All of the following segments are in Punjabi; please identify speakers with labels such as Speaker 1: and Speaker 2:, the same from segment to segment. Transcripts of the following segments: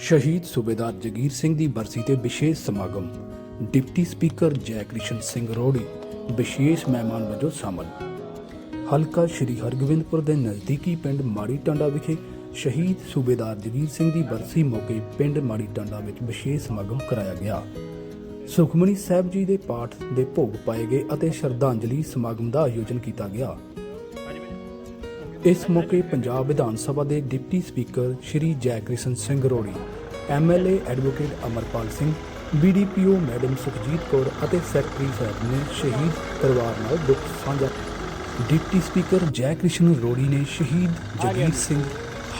Speaker 1: ਸ਼ਹੀਦ ਸੂਬੇਦਾਰ ਜਗੀਰ ਸਿੰਘ ਦੀ ਬਰਸੀ ਤੇ ਵਿਸ਼ੇਸ਼ ਸਮਾਗਮ। ਡਿਪਟੀ ਸਪੀਕਰ ਜੈ ਕ੍ਰਿਸ਼ਨ ਸਿੰਘ ਰੋੜੀ, ਵਿਸ਼ੇਸ਼ ਮਹਿਮਾਨ ਵਜੋਂ ਸ਼ਾਮਲ। ਹਲਕਾ ਸ਼੍ਰੀ ਹਰਗੋਬਿੰਦਪੁਰ ਦੇ ਨਜ਼ਦੀਕੀ ਪਿੰਡ ਮਾੜੀ ਟਾਂਡਾ ਵਿਖੇ ਸ਼ਹੀਦ ਸੂਬੇਦਾਰ ਜਗੀਰ ਸਿੰਘ ਦੀ ਬਰਸੀ ਮੌਕੇ ਪਿੰਡ ਮਾੜੀ ਟਾਂਡਾ ਵਿੱਚ ਵਿਸ਼ੇਸ਼ ਸਮਾਗਮ ਕਰਾਇਆ ਗਿਆ। ਸੁਖਮਨੀ ਸਾਹਿਬ ਜੀ ਦੇ ਪਾਠ ਦੇ ਭੋਗ ਪਾਏ ਗਏ ਅਤੇ ਸ਼ਰਧਾਂਜਲੀ ਸਮਾਗਮ ਦਾ ਆਯੋਜਨ ਕੀਤਾ ਗਿਆ। ਇਸ ਮੌਕੇ ਪੰਜਾਬ ਵਿਧਾਨ ਸਭਾ ਦੇ deputy speaker Shri Jaikrishan Singh Rori MLA advocate Amarpal Singh BDPO madam Sukhjit Kaur ਅਤੇ ਸੈਕਟਰੀ ਸਾਹਿਬ ਨੇ ਸ਼ਹੀਦ ਪਰਿਵਾਰ ਨਾਲ ਦੁੱਖ ਸਾਂਝਾ ਡਿਪਟੀ ਸਪੀਕਰ ਜੈਕ੍ਰਿਸ਼ਨ ਰੋੜੀ ਨੇ ਸ਼ਹੀਦ ਜਗੀਰ ਸਿੰਘ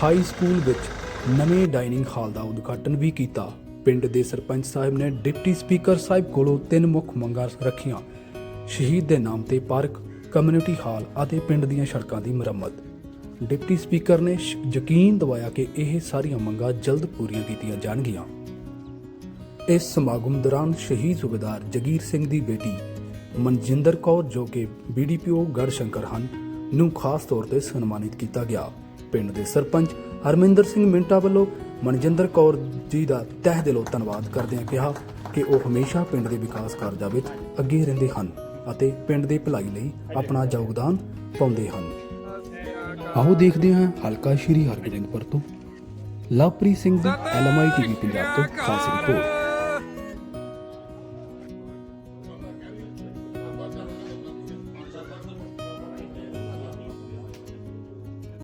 Speaker 1: ਹਾਈ ਸਕੂਲ ਵਿੱਚ ਨਵੇਂ ਡਾਈਨਿੰਗ ਹਾਲ ਦਾ ਉਦਘਾਟਨ ਵੀ ਕੀਤਾ। ਪਿੰਡ ਦੇ ਸਰਪੰਚ ਸਾਹਿਬ ਨੇ ਡਿਪਟੀ ਸਪੀਕਰ ਸਾਹਿਬ ਕੋਲੋਂ ਤਿੰਨ ਮੁੱਖ ਮੰਗਾਂ ਰੱਖੀਆਂ। ਸ਼ਹੀਦ ਦੇ ਨਾਮ ਤੇ ਪਾਰਕ ਕਮਿਊਨਿਟੀ ਹਾਲ ਅਤੇ ਪਿੰਡ ਦੀਆਂ ਸੜਕਾਂ ਦੀ ਮੁਰੰਮਤ। ਡਿਪਟੀ ਸਪੀਕਰ ਨੇ ਸ਼- ਯਕੀਨ ਦਿਵਾਇਆ ਕਿ ਇਹ ਸਾਰੀਆਂ ਮੰਗਾਂ ਜਲਦ ਪੂਰੀਆਂ ਕੀਤੀਆਂ ਜਾਣਗੀਆਂ। ਇਸ ਸਮਾਗਮ ਦੌਰਾਨ ਸ਼ਹੀਦ ਸੂਬੇਦਾਰ ਜਗੀਰ ਸਿੰਘ ਦੀ ਬੇਟੀ ਮਨਜਿੰਦਰ ਕੌਰ ਜੋ ਕਿ ਬੀਡੀਪੀਓ ਗੜਸ਼ੰਕਰ ਹਨ, ਨੂੰ ਖਾਸ ਤੌਰ ਤੇ ਸਨਮਾਨਿਤ ਕੀਤਾ ਗਿਆ। ਪਿੰਡ ਦੇ ਸਰਪੰਚ ਹਰਮਿੰਦਰ ਸਿੰਘ ਮਿੰਟਾ ਵੱਲੋਂ ਮਨਜਿੰਦਰ ਕੌਰ ਜੀ ਦਾ ਤਹਿ ਦਿਲੋਂ ਧੰਨਵਾਦ ਕਰਦਿਆਂ ਕਿਹਾ ਕਿ ਉਹ ਹਮੇਸ਼ਾ ਪਿੰਡ ਦੇ ਵਿਕਾਸ ਕਾਰਜਾਂ ਵਿੱਚ ਅੱਗੇ ਰਹਿੰਦੇ ਹਨ। ਅਤੇ ਪਿੰਡ ਦੇ ਭਲਾਈ ਲਈ ਆਪਣਾ ਯੋਗਦਾਨ ਪਾਉਂਦੇ ਹਨ। ਆਓ ਦੇਖਦੇ ਹਾਂ ਹਲਕਾ ਸ਼੍ਰੀ ਹਰਗੋਬਿੰਦਪੁਰ ਤੋਂ ਲਵਪ੍ਰੀਤ ਸਿੰਘ ਦੀ ਐਲਐਮਆਈ ਟੀਵੀ ਪੰਜਾਬ ਤੋਂ ਖਾਸ ਰਿਪੋਰਟ।